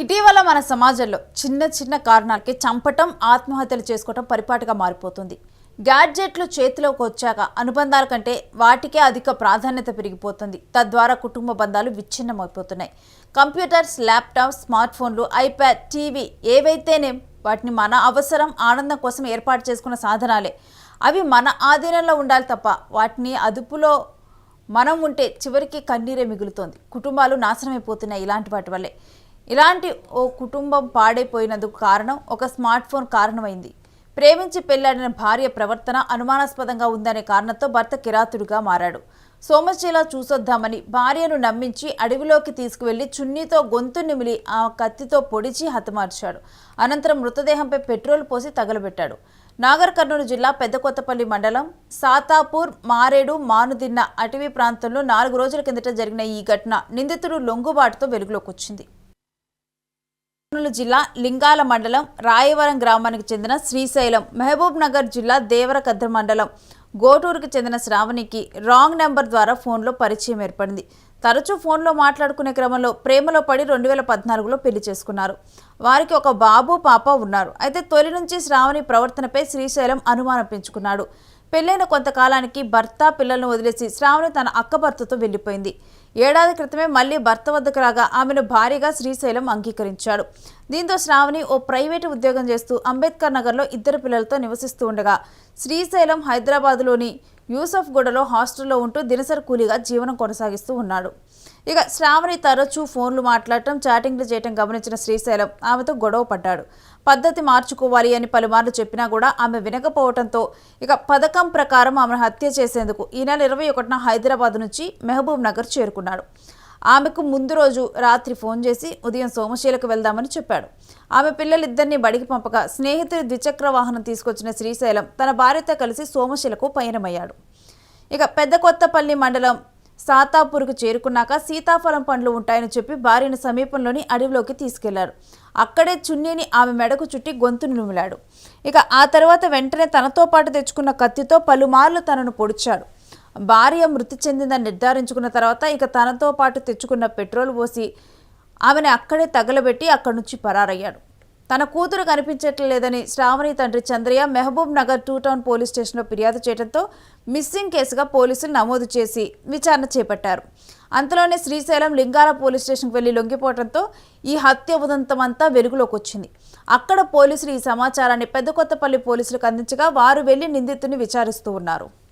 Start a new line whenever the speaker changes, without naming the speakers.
ఇటీవల మన సమాజంలో చిన్న చిన్న కారణాలకి చంపటం ఆత్మహత్యలు చేసుకోవటం పరిపాటిగా మారిపోతుంది. గ్యాడ్జెట్లు చేతిలోకి వచ్చాక అనుబంధాల కంటే వాటికే అధిక ప్రాధాన్యత పెరిగిపోతుంది. తద్వారా కుటుంబ బంధాలు విచ్ఛిన్నమైపోతున్నాయి. కంప్యూటర్స్ ల్యాప్టాప్ స్మార్ట్ ఫోన్లు ఐప్యాడ్ టీవీ ఏవైతేనేం వాటిని మన అవసరం ఆనందం కోసం ఏర్పాటు చేసుకున్న సాధనాలే. అవి మన ఆధీనంలో ఉండాలి తప్ప వాటిని అదుపులో మనం ఉంటే చివరికి కన్నీరే మిగులుతోంది. కుటుంబాలు నాశనమైపోతున్నాయి ఇలాంటి వాటి వల్లే. ఇలాంటి ఓ కుటుంబం పాడైపోయినందుకు కారణం ఒక స్మార్ట్ ఫోన్ కారణమైంది. ప్రేమించి పెళ్ళాడిన భార్య ప్రవర్తన అనుమానాస్పదంగా ఉందనే కారణంతో భర్త కిరాతుడుగా మారాడు. సోమశీల చూసొద్దామని భార్యను నమ్మించి అడవిలోకి తీసుకువెళ్ళి చున్నీతో గొంతు నిమిలి ఆ కత్తితో పొడిచి హతమార్చాడు. అనంతరం మృతదేహంపై పెట్రోల్ పోసి తగలబెట్టాడు. నాగర్ కర్నూలు జిల్లా పెద్దకొత్తపల్లి మండలం సాతాపూర్ మారేడు మానుదిన్న అటవీ ప్రాంతంలో నాలుగు రోజుల కిందట జరిగిన ఈ ఘటన నిందితుడు లొంగుబాటుతో వెలుగులోకి వచ్చింది. కర్నూలు జిల్లా లింగాల మండలం రాయవరం గ్రామానికి చెందిన శ్రీశైలం మహబూబ్ నగర్ జిల్లా దేవరకద్ర మండలం గోటూరుకు చెందిన శ్రావణికి రాంగ్ నెంబర్ ద్వారా ఫోన్లో పరిచయం ఏర్పడింది. తరచూ ఫోన్లో మాట్లాడుకునే క్రమంలో ప్రేమలో పడి రెండు వేల పద్నాలుగులో పెళ్ళి చేసుకున్నారు. వారికి ఒక బాబు పాప ఉన్నారు. అయితే తొలి నుంచి శ్రావణి ప్రవర్తనపై శ్రీశైలం అనుమానం పెంచుకున్నాడు. పెళ్ళైన కొంతకాలానికి భర్త పిల్లలను వదిలేసి శ్రావణి తన అక్క భర్తతో వెళ్ళిపోయింది ఏడాది క్రితమే మళ్ళీ భర్త వద్దకు రాగా ఆమెను భారీగా శ్రీశైలం అంగీకరించాడు. దీంతో శ్రావణి ఓ ప్రైవేటు ఉద్యోగం చేస్తూ అంబేద్కర్ నగర్లో ఇద్దరు పిల్లలతో నివసిస్తూ ఉండగా శ్రీశైలం హైదరాబాద్లోని యూసఫ్ గూడలో హాస్టల్లో ఉంటూ దినసరి కూలీగా జీవనం కొనసాగిస్తూ ఉన్నాడు. ఇక శ్రావణి తరచూ ఫోన్లు మాట్లాడటం చాటింగ్లు చేయటం గమనించిన శ్రీశైలం ఆమెతో గొడవ పడ్డాడు. పద్ధతి మార్చుకోవాలి అని పలుమార్లు చెప్పినా కూడా ఆమె వినకపోవడంతో ఇక పథకం ప్రకారం ఆమెను హత్య చేసేందుకు ఈ నెల ఇరవై ఒకటిన హైదరాబాద్ నుంచి మహబూబ్ నగర్ చేరుకున్నాడు. ఆమెకు ముందు రోజు రాత్రి ఫోన్ చేసి ఉదయం సోమశీలకు వెళ్దామని చెప్పాడు. ఆమె పిల్లలిద్దరిని బడికి పంపగా స్నేహితుడి ద్విచక్ర వాహనం తీసుకొచ్చిన శ్రీశైలం తన భార్యతో కలిసి సోమశీలకు పయనమయ్యాడు. ఇక పెద్ద కొత్తపల్లి మండలం సాతాపూర్కు చేరుకున్నాక సీతాఫలం పండ్లు ఉంటాయని చెప్పి భార్యను సమీపంలోని అడవిలోకి తీసుకెళ్ళారు. అక్కడే చున్నీని ఆమె మెడకు చుట్టి గొంతును నుమిలాడు. ఇక ఆ తర్వాత వెంటనే తనతో పాటు తెచ్చుకున్న కత్తితో పలుమార్లు తనను పొడిచాడు భార్య మృతి చెందిందని నిర్ధారించుకున్న తర్వాత ఇక తనతో పాటు తెచ్చుకున్న పెట్రోల్ పోసి ఆమెను అక్కడే తగలబెట్టి అక్కడి నుంచి పరారయ్యాడు. తన కూతురు కనిపించట్లేదని శ్రావణి తండ్రి Chandraiah Mahabub Nagar two town police స్టేషన్లో ఫిర్యాదు చేయడంతో మిస్సింగ్ కేసుగా పోలీసులు నమోదు చేసి విచారణ చేపట్టారు. అంతలోనే శ్రీశైలం లింగాల పోలీస్ స్టేషన్కి వెళ్ళి లొంగిపోవడంతో ఈ హత్య ఉదంతమంతా వెలుగులోకి వచ్చింది. అక్కడ పోలీసులు ఈ సమాచారాన్ని పెద్దకొత్తపల్లి పోలీసులకు అందించగా వారు వెళ్ళి నిందితుని విచారిస్తూ ఉన్నారు.